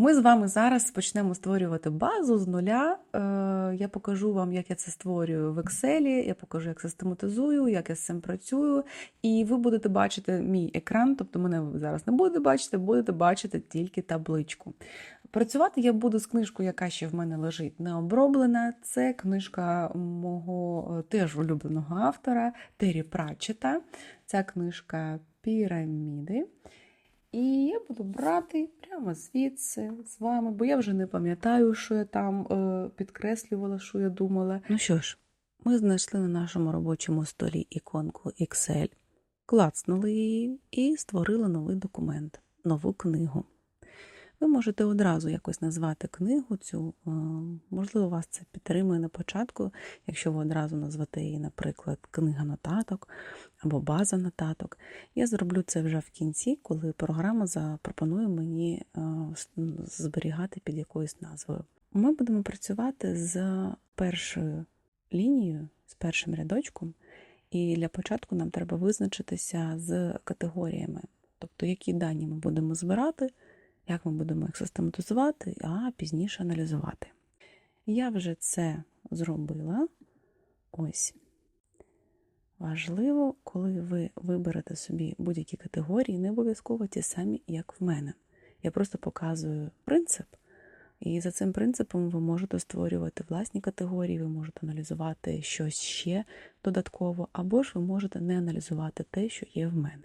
Ми з вами зараз почнемо створювати базу з нуля. Е, Я покажу вам, як я це створюю в Excel, я покажу, як систематизую, як я з цим працюю. І ви будете бачити мій екран, тобто мене ви зараз не будете бачити, будете бачити тільки табличку. Працювати я буду з книжкою, яка ще в мене лежить не оброблена. Це книжка мого е, теж улюбленого автора Террі Пратчета. Ця книжка Піраміди. І я буду брати прямо звідси з вами, бо я вже не пам'ятаю, що я там е, підкреслювала, що я думала. Ну що ж, ми знайшли на нашому робочому столі іконку Excel, клацнули її і створили новий документ, нову книгу. Ви можете одразу якось назвати книгу цю, е, можливо, вас це підтримує на початку, якщо ви одразу назвете її, наприклад, книга нотаток або база нотаток. Я зроблю це вже в кінці, коли програма запропонує мені е, зберігати під якоюсь назвою. Ми будемо працювати з першою лінією, з першим рядочком, і для початку нам треба визначитися з категоріями, тобто які дані ми будемо збирати як ми будемо їх систематизувати, а пізніше аналізувати. Я вже це зробила. Ось. Важливо, коли ви виберете собі будь-які категорії, не обов'язково ті самі, як в мене. Я просто показую принцип, і за цим принципом ви можете створювати власні категорії, ви можете аналізувати щось ще додатково, або ж ви можете не аналізувати те, що є в мене.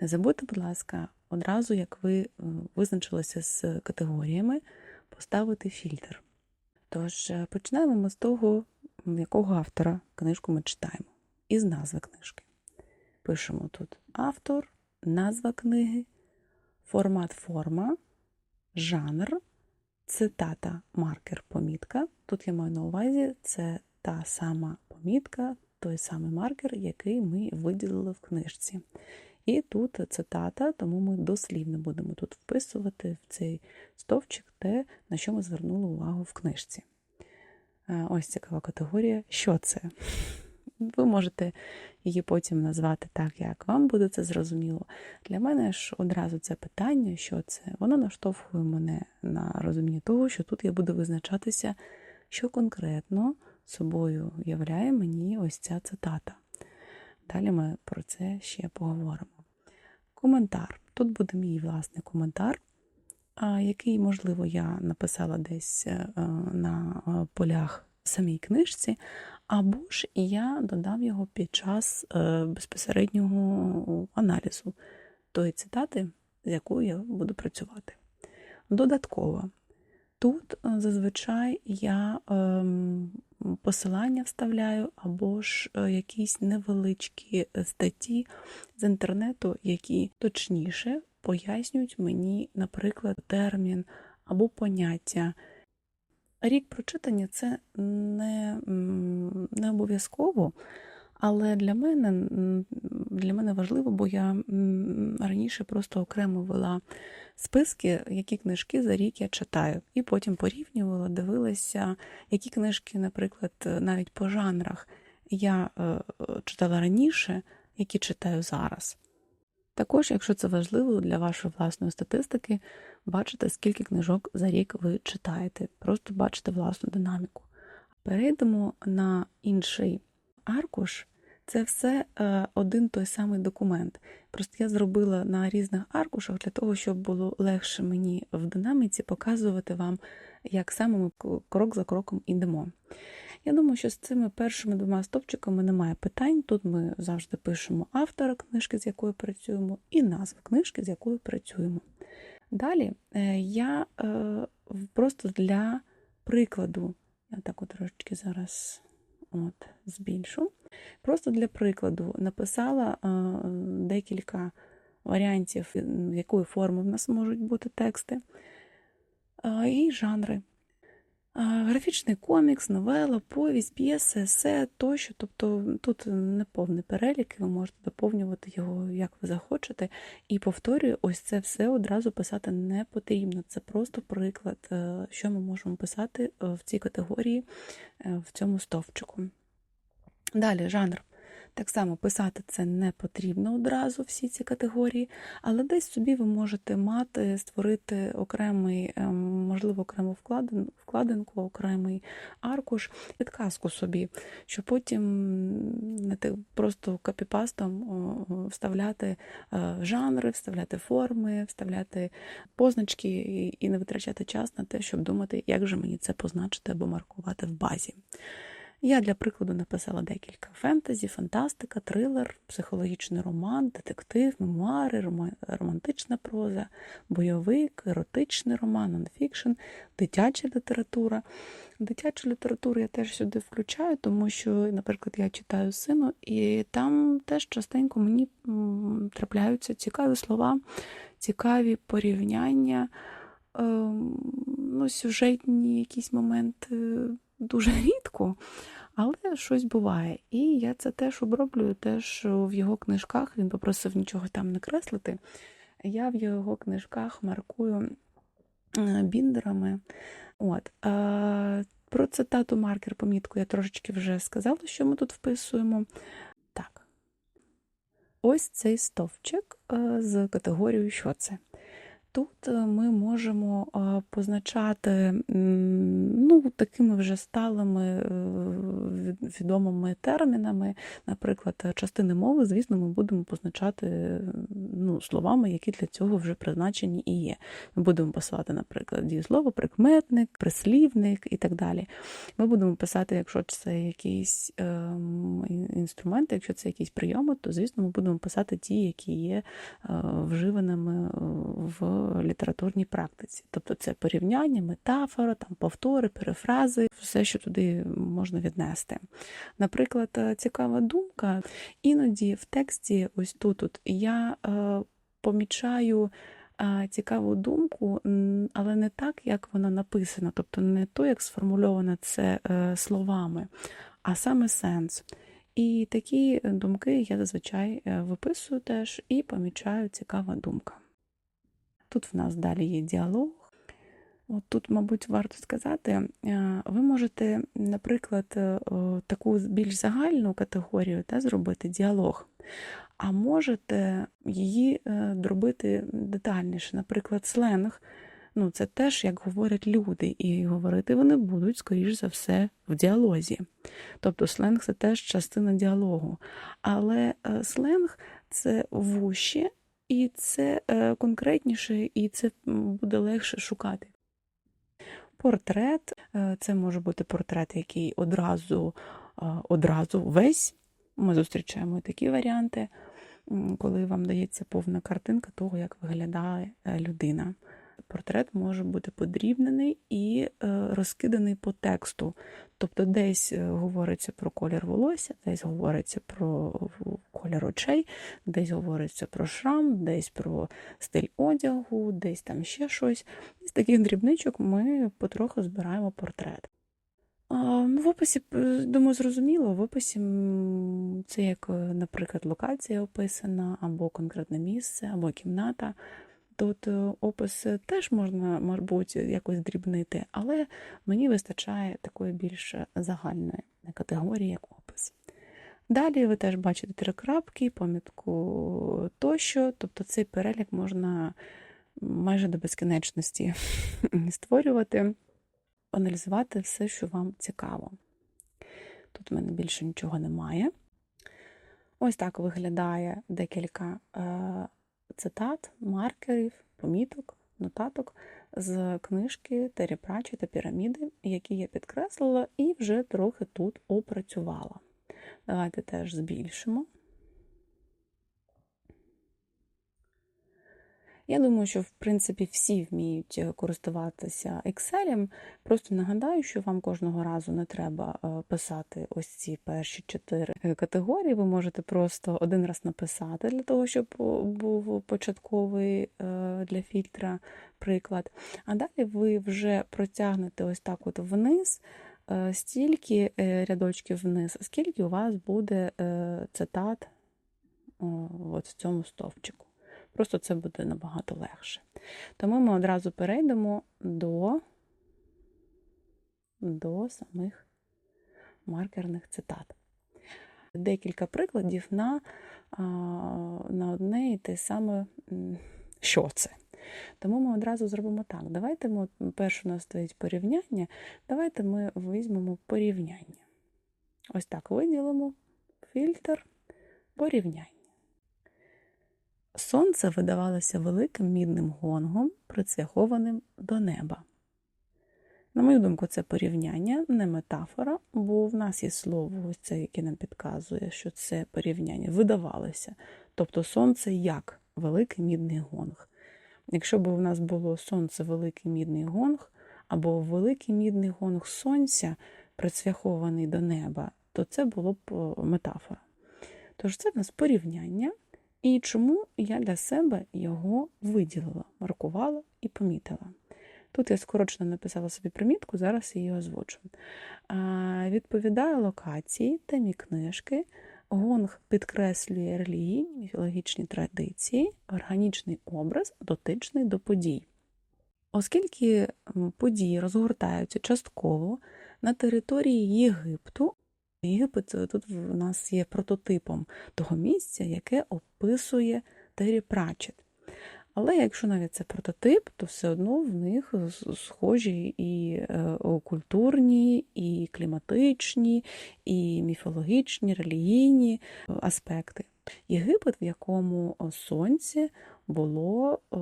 Не забудьте, будь ласка, одразу, як ви е, визначилися з категоріями, поставити фільтр. Тож, е, починаємо ми з того, якого автора книжку ми читаємо, із назви книжки. Пишемо тут автор, назва книги, формат форма, жанр, цитата, маркер, помітка. Тут я маю на увазі це та сама помітка, той самий маркер, який ми виділили в книжці. І тут цитата, тому ми дослівно будемо тут вписувати в цей стовпчик те, на що ми звернули увагу в книжці. Е, ось цікава категорія. Що це? Ви можете її потім назвати так, як вам буде це зрозуміло. Для мене ж одразу це питання, що це, воно наштовхує мене на розуміння того, що тут я буду визначатися, що конкретно собою являє мені ось ця цитата. Далі ми про це ще поговоримо. Коментар. Тут буде мій власний коментар, який, можливо, я написала десь е, на е, полях самій книжці, або ж я додам його під час е, безпосереднього аналізу тої цитати, з якою я буду працювати. Додатково, тут зазвичай я ем, посилання вставляю, або ж е, якісь невеличкі е, статті з інтернету, які точніше пояснюють мені, наприклад, термін або поняття. Рік прочитання це не, не обов'язково. Але для мене для мене важливо, бо я раніше просто окремо вела списки, які книжки за рік я читаю, і потім порівнювала, дивилася, які книжки, наприклад, навіть по жанрах я е, читала раніше, які читаю зараз. Також, якщо це важливо для вашої власної статистики, бачите, скільки книжок за рік ви читаєте, просто бачите власну динаміку. Перейдемо на інший аркуш це все е, один той самий документ. Просто я зробила на різних аркушах для того, щоб було легше мені в динаміці показувати вам, як саме ми крок за кроком ідемо. Я думаю, що з цими першими двома стовпчиками немає питань. Тут ми завжди пишемо автора книжки, з якою працюємо, і назву книжки, з якою працюємо. Далі е, я е, просто для прикладу, я так от трошечки зараз от, збільшу. Просто для прикладу написала декілька варіантів, якої форми в нас можуть бути тексти, і жанри. Графічний комікс, новела, повість, п'єси, есе тощо. Тобто тут не повний перелік, ви можете доповнювати його, як ви захочете. І повторюю, ось це все одразу писати не потрібно. Це просто приклад, е, що ми можемо писати е, в цій категорії, е, в цьому стовпчику. Далі жанр. Так само писати це не потрібно одразу, всі ці категорії, але десь собі ви можете мати, створити окремий, ем, можливо, окрему вкладинку, окремий аркуш, підказку собі, щоб потім просто копіпастом вставляти е, жанри, вставляти форми, вставляти позначки і не витрачати час на те, щоб думати, як же мені це позначити або маркувати в базі. Я для прикладу написала декілька фентезі, фантастика, трилер, психологічний роман, детектив, мемуари, романтична проза, бойовик, еротичний роман, нонфікшн, дитяча література. Дитячу літературу я теж сюди включаю, тому що, наприклад, я читаю сину, і там теж частенько мені трапляються цікаві слова, цікаві порівняння, ем, ну, сюжетні якісь моменти дуже рідко, але щось буває. І я це теж оброблюю теж в його книжках. Він попросив нічого там не креслити. Я в його книжках маркую е, біндерами. От. Про цитату маркер помітку я трошечки вже сказала, що ми тут вписуємо. Так. Ось цей стовпчик е, з категорією що це. Тут е, ми можемо е, позначати ну, такими вже сталими е, відомими термінами, наприклад, е, частини мови, звісно, ми будемо позначати е, ну, словами, які для цього вже призначені і є. Ми будемо писати, наприклад, дієслово, прикметник, прислівник і так далі. Ми будемо писати, якщо це якісь ем, інструменти, якщо це якісь прийоми, то звісно ми будемо писати ті, які є е, вживаними е, в літературній практиці. Тобто це порівняння, метафора, там повтори, перефрази, все, що туди можна віднести. Наприклад, е, цікава думка. Іноді в тексті, ось тут, от, я е, помічаю е, цікаву думку, але не так, як вона написана, тобто не то, як сформульовано це словами, а саме сенс. І такі думки я зазвичай виписую теж і помічаю цікава думка. Тут в нас далі є діалог. От тут, мабуть, варто сказати, е, ви можете, наприклад, е, таку більш загальну категорію та, зробити діалог, а можете її е, зробити детальніше, наприклад, сленг. Ну, це теж як говорять люди, і говорити вони будуть, скоріш за все, в діалозі. Тобто сленг це теж частина діалогу. Але сленг це вужче, і це е, конкретніше, і це буде легше шукати. Портрет е, це може бути портрет, який одразу, е, одразу весь. Ми зустрічаємо такі варіанти, коли вам дається повна картинка того, як виглядає людина. Портрет може бути подрібнений і розкиданий по тексту. Тобто десь е, говориться про колір волосся, десь говориться про колір очей, десь говориться про шрам, десь про стиль одягу, десь там ще щось. З таких дрібничок ми потроху збираємо портрет. Ну, в описі, е, думаю, зрозуміло, в описі це як, е, наприклад, локація описана, або конкретне місце, або кімната. Тут е, опис теж можна, мабуть, якось дрібнити, але мені вистачає такої більш загальної категорії, як опис. Далі ви теж бачите три крапки, помітку тощо, тобто цей перелік можна майже до безкінечності створювати, аналізувати все, що вам цікаво. Тут в мене більше нічого немає. Ось так виглядає декілька е, цитат, маркерів, поміток, нотаток з книжки Террі Прачі та піраміди, які я підкреслила і вже трохи тут опрацювала. Давайте теж збільшимо. Я думаю, що в принципі всі вміють е, користуватися Excel. Просто нагадаю, що вам кожного разу не треба е, писати ось ці перші чотири е, категорії. Ви можете просто один раз написати для того, щоб був початковий для фільтра приклад. А далі ви вже протягнете ось так от вниз. Стільки рядочків вниз, скільки у вас буде цитат от в цьому стовпчику. Просто це буде набагато легше. Тому ми одразу перейдемо до, до самих маркерних цитат. декілька прикладів на, на одне і те саме, що це. Тому ми одразу зробимо так. Давайте ми, перше у нас стоїть порівняння, давайте ми візьмемо порівняння. Ось так виділимо фільтр порівняння. Сонце видавалося великим мідним гонгом, прицвяхованим до неба. На мою думку, це порівняння, не метафора, бо в нас є слово, це, яке нам підказує, що це порівняння видавалося. Тобто сонце як великий мідний гонг. Якщо б у нас було сонце великий мідний гонг, або великий мідний гонг сонця, прицвяхований до неба, то це було б метафора. Тож це в нас порівняння. І чому я для себе його виділила, маркувала і помітила. Тут я скорочено написала собі примітку, зараз її озвучу. Відповідає локації, темі книжки. Гонг підкреслює релігійні міфологічні традиції, органічний образ, дотичний до подій. Оскільки події розгортаються частково на території Єгипту, Єгипет тут в нас є прототипом того місця, яке описує Террі Пратчет. Але якщо навіть це прототип, то все одно в них схожі і е, культурні, і кліматичні, і міфологічні, релігійні е, аспекти. Єгипет, в якому сонце було е,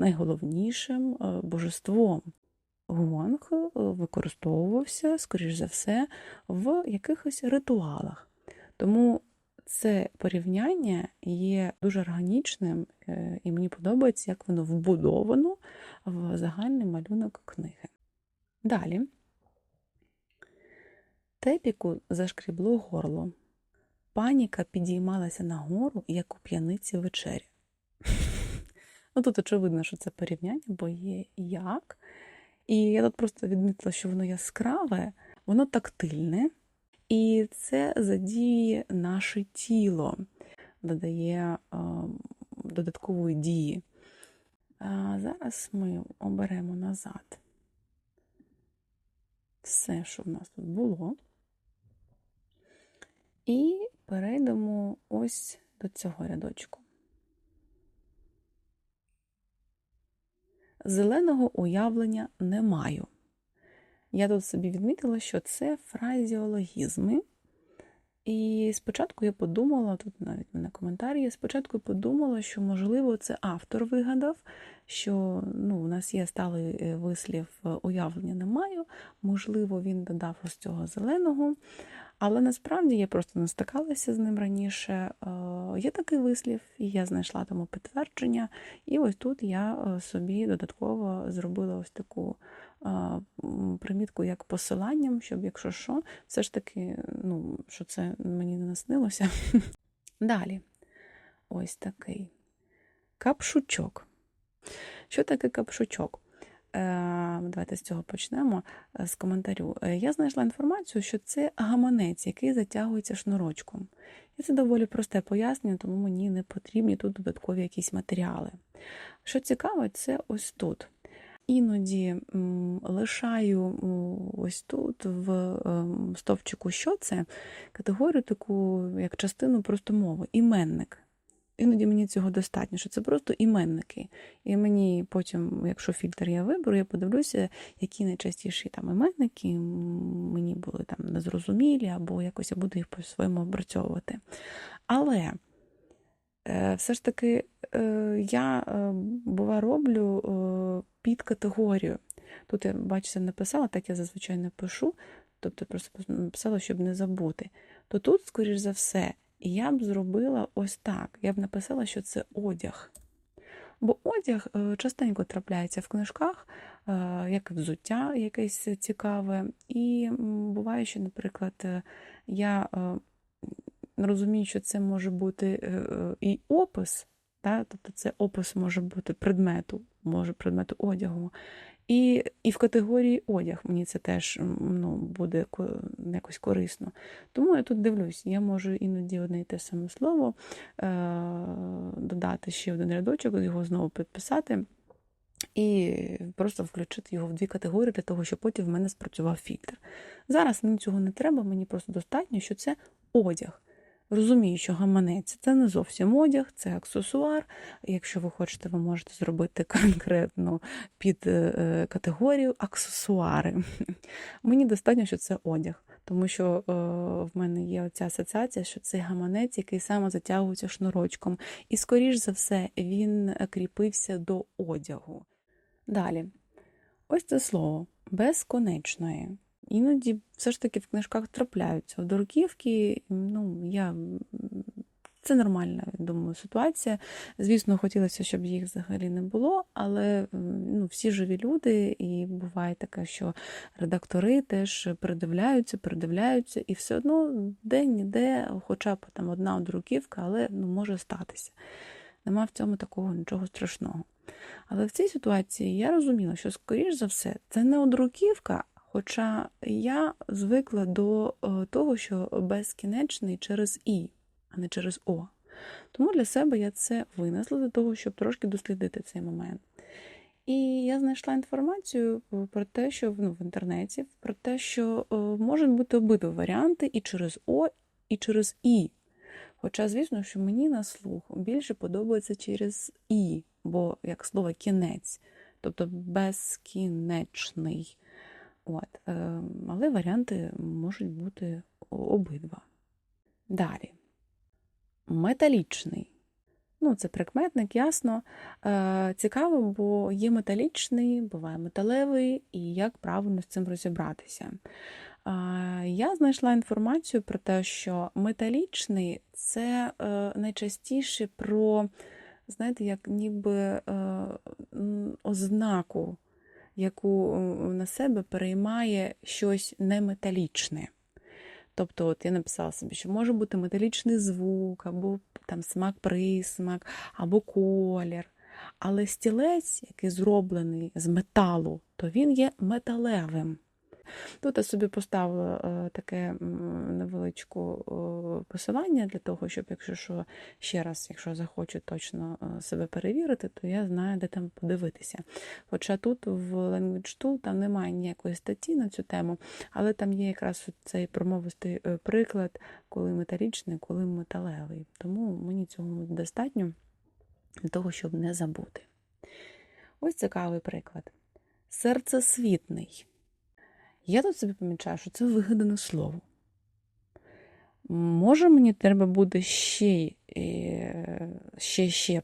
найголовнішим божеством. Гуанг використовувався, скоріш за все, в якихось ритуалах. Тому це порівняння є дуже органічним, е, і мені подобається, як воно вбудовано в загальний малюнок книги. Далі тепіку зашкрібло горло. Паніка підіймалася нагору, як у п'яниці вечері. Ну, Тут очевидно, що це порівняння, бо є як. І я тут просто відмітила, що воно яскраве, воно тактильне. І це задіє наше тіло, додає е, додаткової дії. А зараз ми оберемо назад все, що в нас тут було. І перейдемо ось до цього рядочку. Зеленого уявлення не маю. Я тут собі відмітила, що це фразіологізми. І спочатку я подумала, тут навіть в мене коментар є, спочатку я подумала, що, можливо, це автор вигадав, що ну, у нас є сталий е, вислів уявлення не маю, можливо, він додав ось цього зеленого. Але насправді я просто не стикалася з ним раніше. Е, є такий вислів, і я знайшла тому підтвердження. І ось тут я собі додатково зробила ось таку примітку як посиланням, щоб, якщо що, все ж таки, ну, що це мені не наснилося. Далі, ось такий капшучок. Що таке капшучок? Е, давайте з цього почнемо е, з коментарю. Е, я знайшла інформацію, що це гаманець, який затягується шнурочком. І це доволі просте пояснення, тому мені не потрібні тут додаткові якісь матеріали. Що цікаво, це ось тут іноді лишаю ось тут, в ем, стовпчику, що це, категорію таку, як частину просто мови, іменник. Іноді мені цього достатньо, що це просто іменники. І мені потім, якщо фільтр я виберу, я подивлюся, які найчастіші там іменники мені були там незрозумілі, або якось я буду їх по-своєму опрацьовувати. Але е, все ж таки е, я е, бува роблю під категорію. Тут я, бачите, написала, так я зазвичай не пишу, тобто просто написала, щоб не забути. То тут, скоріш за все, я б зробила ось так. Я б написала, що це одяг. Бо одяг е, частенько трапляється в книжках, е, як взуття якесь цікаве. І буває, що, наприклад, е, я розумію, що це може бути і опис, та? тобто це опис може бути предмету може предмету одягу. І і в категорії одяг мені це теж ну, буде якось корисно. Тому я тут дивлюсь, я можу іноді одне і те саме слово е- додати ще один рядочок, його знову підписати. І просто включити його в дві категорії для того, щоб потім в мене спрацював фільтр. Зараз мені цього не треба, мені просто достатньо, що це одяг. Розумію, що гаманець це не зовсім одяг, це аксесуар. Якщо ви хочете, ви можете зробити конкретну під е, категорію аксесуари. Мені достатньо, що це одяг, тому що е, в мене є оця асоціація, що це гаманець, який саме затягується шнурочком. І, скоріш за все, він кріпився до одягу. Далі, ось це слово безконечної. Іноді все ж таки в книжках трапляються. В Дорківки, ну, я. Це нормальна, думаю, ситуація. Звісно, хотілося, щоб їх взагалі не було, але ну, всі живі люди, і буває таке, що редактори теж передивляються, передивляються, і все одно день-ніде, хоча б там одна друківка, але ну, може статися. Нема в цьому такого нічого страшного. Але в цій ситуації я розуміла, що, скоріш за все, це не одруківка, Хоча я звикла до е, того, що безкінечний через І, а не через О. Тому для себе я це винесла для того, щоб трошки дослідити цей момент. І я знайшла інформацію про те, що ну, в інтернеті, про те, що е, можуть бути обидва варіанти і через О, і через І. Хоча, звісно, що мені на слух більше подобається через І, бо як слово кінець, тобто безкінечний. От, е, Але варіанти можуть бути обидва. Далі. Металічний. Ну, Це прикметник, ясно. Е, Цікаво, бо є металічний, буває металевий, і як правильно з цим розібратися. Е, Я знайшла інформацію про те, що металічний це е, найчастіше про, знаєте, як ніби ознаку яку на себе переймає щось неметалічне. Тобто, от я написала собі, що може бути металічний звук, або там смак-присмак, або колір. Але стілець, який зроблений з металу, то він є металевим. Тут я собі поставила е, таке невеличке посилання для того, щоб, якщо що, ще раз, якщо захочу точно е, себе перевірити, то я знаю, де там подивитися. Хоча тут в Language Tool там немає ніякої статті на цю тему, але там є якраз цей промовистий е, приклад, коли металічний, коли металевий. Тому мені цього достатньо для того, щоб не забути. Ось цікавий приклад. Серцесвітний. Я тут собі помічаю, що це вигадане слово. Може, мені треба буде ще е, ще, ще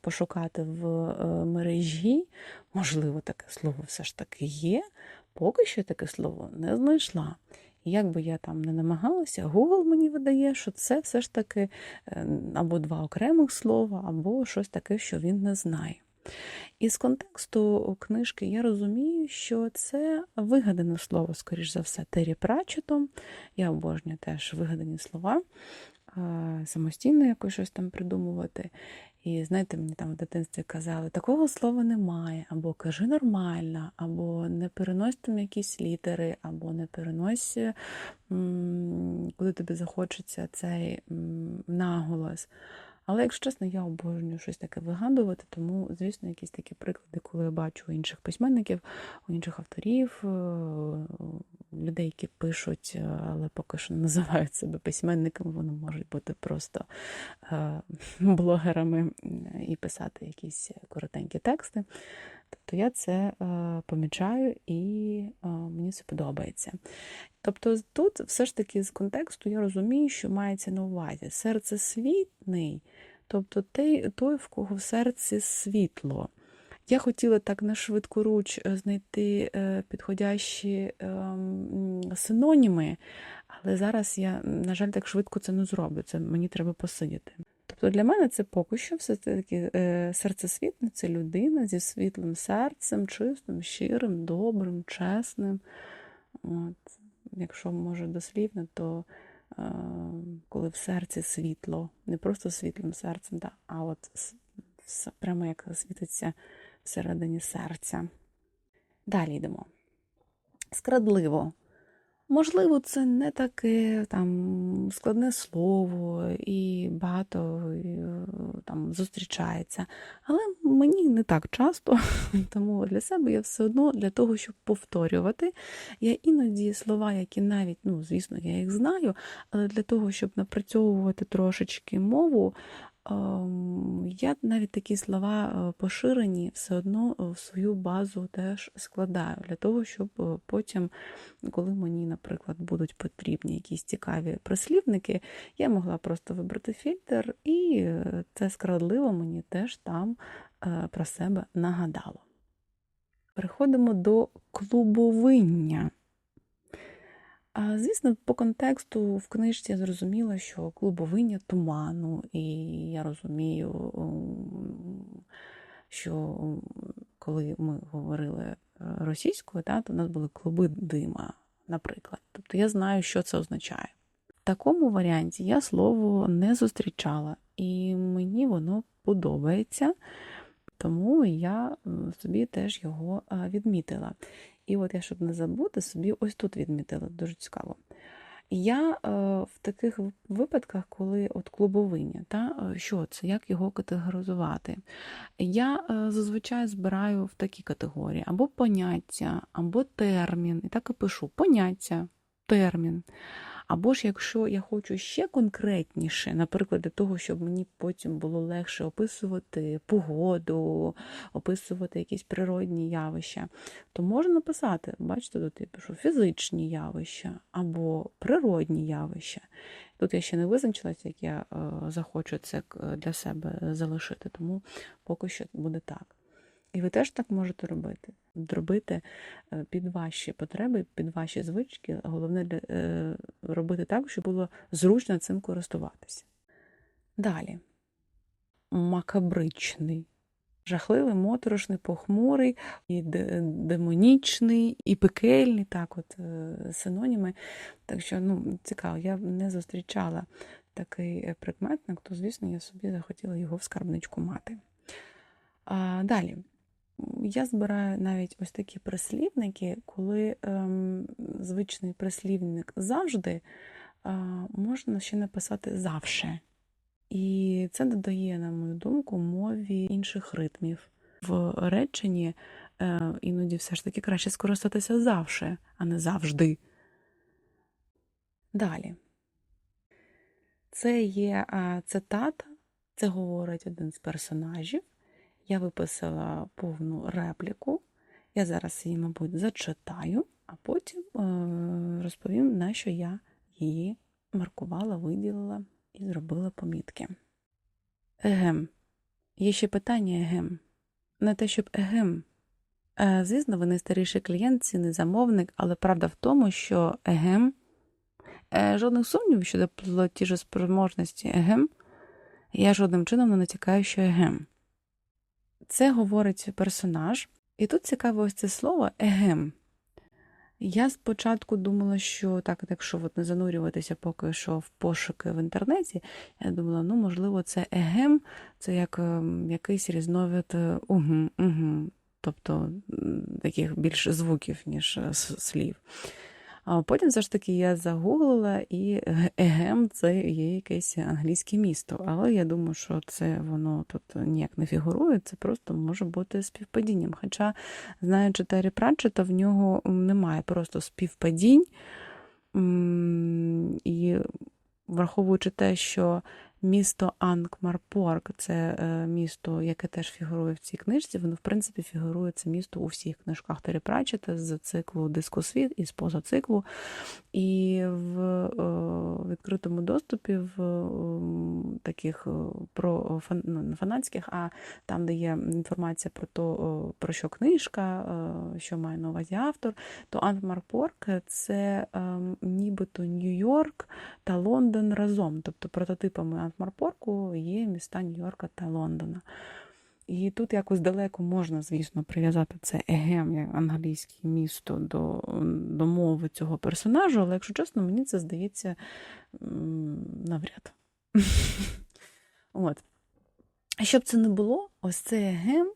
пошукати в е, мережі. Можливо, таке слово все ж таки є. Поки що таке слово не знайшла. Як би я там не намагалася, Google мені видає, що це все ж таки е, або два окремих слова, або щось таке, що він не знає. І з контексту книжки я розумію, що це вигадане слово, скоріш за все, Террі Прачетом. Я обожнюю теж вигадані слова, самостійно якось щось там придумувати. І знаєте, мені там в дитинстві казали, такого слова немає, або кажи нормально, або не перенось там якісь літери, або не перенось, коли тобі захочеться цей наголос. Але, якщо чесно, я обожнюю щось таке вигадувати, тому, звісно, якісь такі приклади, коли я бачу інших письменників, у інших авторів, е, людей, які пишуть, е, але поки що не називають себе письменниками, вони можуть бути просто е, блогерами і писати якісь коротенькі тексти. Тобто я це помічаю і мені це подобається. Тобто тут все ж таки з контексту я розумію, що мається на увазі серце світний, тобто той, той, в кого в серці світло. Я хотіла так на швидку руч е, знайти е, підходящі ем, синоніми, але зараз я, на жаль, так швидко це не зроблю. Це мені треба посидіти. Тобто для мене це поки що все-таки е, серцесвітне це людина зі світлим серцем, чистим, щирим, добрим, чесним. От якщо може дослівно, то е, коли в серці світло, не просто світлим серцем, да, а от прямо як світиться всередині серця. Далі йдемо. Скрадливо. Можливо, це не таке там складне слово і багато е, там зустрічається, але мені не так часто, тому для себе я все одно для того, щоб повторювати. Я іноді слова, які навіть, ну, звісно, я їх знаю, але для того, щоб напрацьовувати трошечки мову, я навіть такі слова е, поширені все одно в свою базу теж складаю для того, щоб е, потім, коли мені, наприклад, будуть потрібні якісь цікаві прислівники, я могла просто вибрати фільтр, і е, це скрадливо мені теж там про себе нагадало. Переходимо до клубовиння. Звісно, по контексту в книжці я зрозуміла, що клубовиння туману, і я розумію, що коли ми говорили російською, та, то у нас були клуби дима, наприклад. Тобто я знаю, що це означає. В такому варіанті я слово не зустрічала, і мені воно подобається, тому я собі теж його відмітила. І от я, щоб не забути, собі ось тут відмітила, дуже цікаво. Я е, в таких випадках, коли от клубовиня, та, е, що це, як його категоризувати, я е, зазвичай збираю в такі категорії або поняття, або термін. І так і пишу поняття, термін. Або ж якщо я хочу ще конкретніше, наприклад, для того, щоб мені потім було легше описувати погоду, описувати якісь природні явища, то можна написати, бачите, тут я пишу фізичні явища або природні явища. Тут я ще не визначилася, як я е, захочу це для себе залишити, тому поки що буде так. І ви теж так можете робити. Зробити е, під ваші потреби, під ваші звички. Головне е, робити так, щоб було зручно цим користуватися. Далі. Макабричний. Жахливий, моторошний, похмурий, і демонічний, і пекельний, так от е, синоніми. Так що, ну, цікаво, я не зустрічала такий прикметник, то, звісно, я собі захотіла його в скарбничку мати. А, Далі я збираю навіть ось такі прислівники, коли ем, звичний прислівник завжди е, можна ще написати завше. І це додає, на мою думку, мові інших ритмів. В реченні е, іноді все ж таки краще скористатися завше, а не завжди. Далі. Це є е, цитата, це говорить один з персонажів. Я виписала повну репліку. Я зараз її, мабуть, зачитаю, а потім е, розповім, на що я її маркувала, виділила і зробила помітки. Егем. Є ще питання егем. Не те, щоб егем. Е, звісно, ви не старіший клієнт, цінний замовник, але правда в тому, що егем, е, жодних сумнівів щодо платіжоспроможності егем, я жодним чином не натякаю, що егем. Це говорить персонаж. І тут цікаве ось це слово егем. Я спочатку думала, що так, якщо от не занурюватися поки що в пошуки в інтернеті, я думала, ну, можливо, це егем, це як ем, якийсь різновид угу, угу, тобто таких більше звуків, ніж е, слів. А потім все ж таки я загуглила, і Егем це є якесь англійське місто. Але я думаю, що це воно тут ніяк не фігурує, це просто може бути співпадінням. Хоча, знаючи Террі Пратчета, в нього немає просто співпадінь. І враховуючи те, що Місто Анкмарпорк це е, місто, яке теж фігурує в цій книжці. Воно, в принципі, фігурує це місто у всіх книжках Террі Пратчета з циклу Дискосвіт і з поза циклу. І в е, відкритому доступі в таких про ну, не фанатських, а там, де є інформація про то, про що книжка, що має на увазі автор, то Анкмарпорк це ем, нібито Нью-Йорк та Лондон разом, тобто прототипами Марпорку є міста Нью-Йорка та Лондона. І тут якось далеко можна, звісно, прив'язати це егем, як англійське місто до до мови цього персонажу, але, якщо чесно, мені це здається навряд. От. Щоб це не було, ось цей егем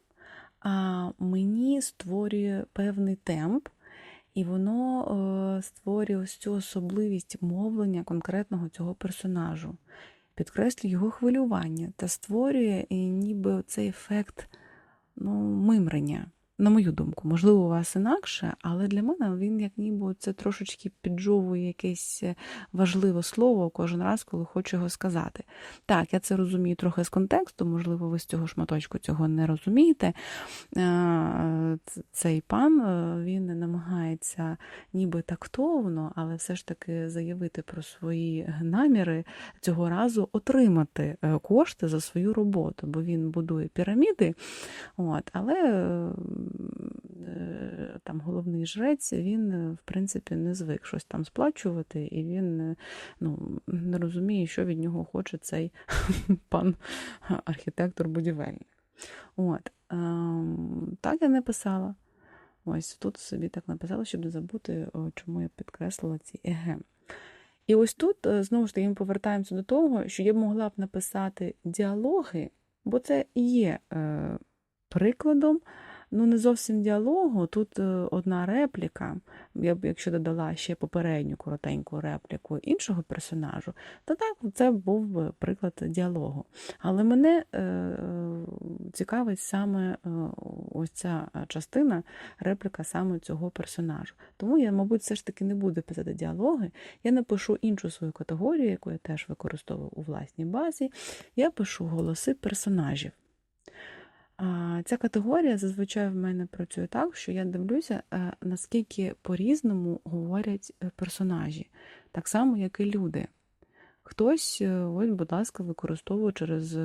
а, мені створює певний темп, І воно е, створює ось цю особливість мовлення конкретного цього персонажу, підкреслює його хвилювання та створює ніби цей ефект ну, мимрення. На мою думку, можливо, у вас інакше, але для мене він, як ніби, це трошечки піджовує якесь е, важливе слово кожен раз, коли хочу його сказати. Так, я це розумію трохи з контексту, можливо, ви з цього шматочку цього не розумієте. Е, Цей пан е, він намагається ніби тактовно, але все ж таки заявити про свої наміри цього разу отримати кошти за свою роботу, бо він будує піраміди. От, але там головний жрець, він, е, в принципі, не звик щось там сплачувати, і він е, ну, не розуміє, що від нього хоче цей пан архітектор-будівельник. От, ем, Так я не писала. Ось тут собі так написала, щоб не забути, чому я підкреслила ці еге. І ось тут, знову ж таки, ми повертаємося до того, що я б могла б написати діалоги, бо це є е, прикладом ну не зовсім діалогу. Тут е, одна репліка. Я б, якщо додала ще попередню коротеньку репліку іншого персонажу, то так, це був би приклад діалогу. Але мене е, цікавить саме е, ось ця частина, репліка саме цього персонажу. Тому я, мабуть, все ж таки не буду писати діалоги. Я напишу іншу свою категорію, яку я теж використовую у власній базі. Я пишу голоси персонажів. Ця категорія зазвичай в мене працює так, що я дивлюся, е, наскільки по-різному говорять е, персонажі, так само, як і люди. Хтось, е, ось, будь ласка, використовує через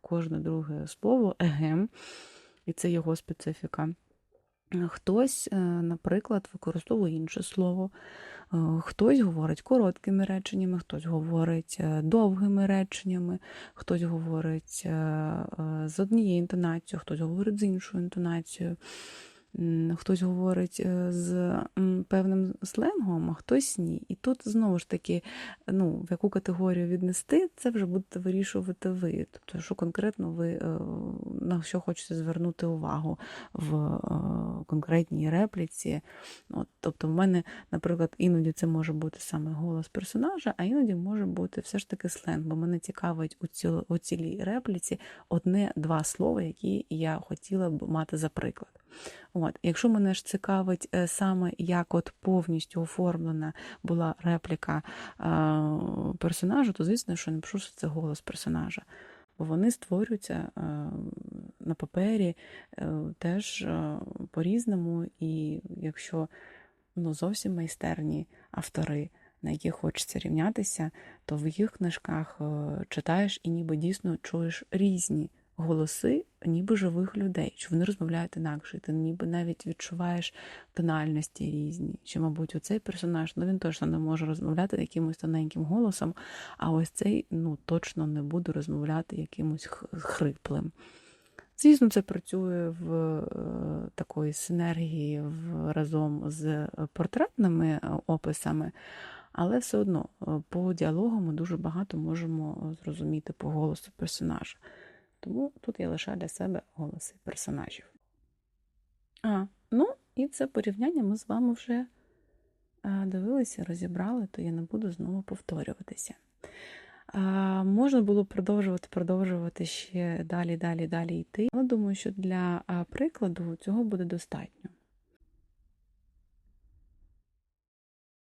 кожне друге слово егем, і це його специфіка. Хтось, наприклад, використовує інше слово. Е, хтось говорить короткими реченнями, хтось говорить е, довгими реченнями, хтось говорить е, з однією інтонацією, хтось говорить з іншою інтонацією хтось говорить е, з певним сленгом, а хтось ні. І тут знову ж таки, ну, в яку категорію віднести, це вже будете вирішувати ви. Тобто, що конкретно ви е, на що хочете звернути увагу в е, конкретній репліці. От, Тобто, в мене, наприклад, іноді це може бути саме голос персонажа, а іноді може бути все ж таки сленг, бо мене цікавить у, ці, у цілій репліці одне-два слова, які я хотіла б мати за приклад. От. Якщо мене ж цікавить е, саме, як от повністю оформлена була репліка персонажа, то звісно, що не пишу, що це голос персонажа. Бо вони створюються е, на папері е, теж по-різному, і якщо ну, зовсім майстерні автори, на яких хочеться рівнятися, то в їх книжках читаєш і ніби дійсно чуєш різні голоси ніби живих людей, що вони розмовляють інакше, ти ніби навіть відчуваєш тональності різні. Чи, мабуть, оцей персонаж ну він точно не може розмовляти якимось тоненьким голосом, а ось цей ну, точно не буде розмовляти якимось хриплим. Звісно, це працює в е, такої синергії в, разом з портретними е, описами, але все одно е, по діалогу ми дуже багато можемо зрозуміти по голосу персонажа. Тому тут я лише для себе голоси персонажів. А, ну, і це порівняння ми з вами вже дивилися, розібрали, то я не буду знову повторюватися. А, Можна було продовжувати, продовжувати ще далі, далі, далі йти. Але думаю, що для прикладу цього буде достатньо.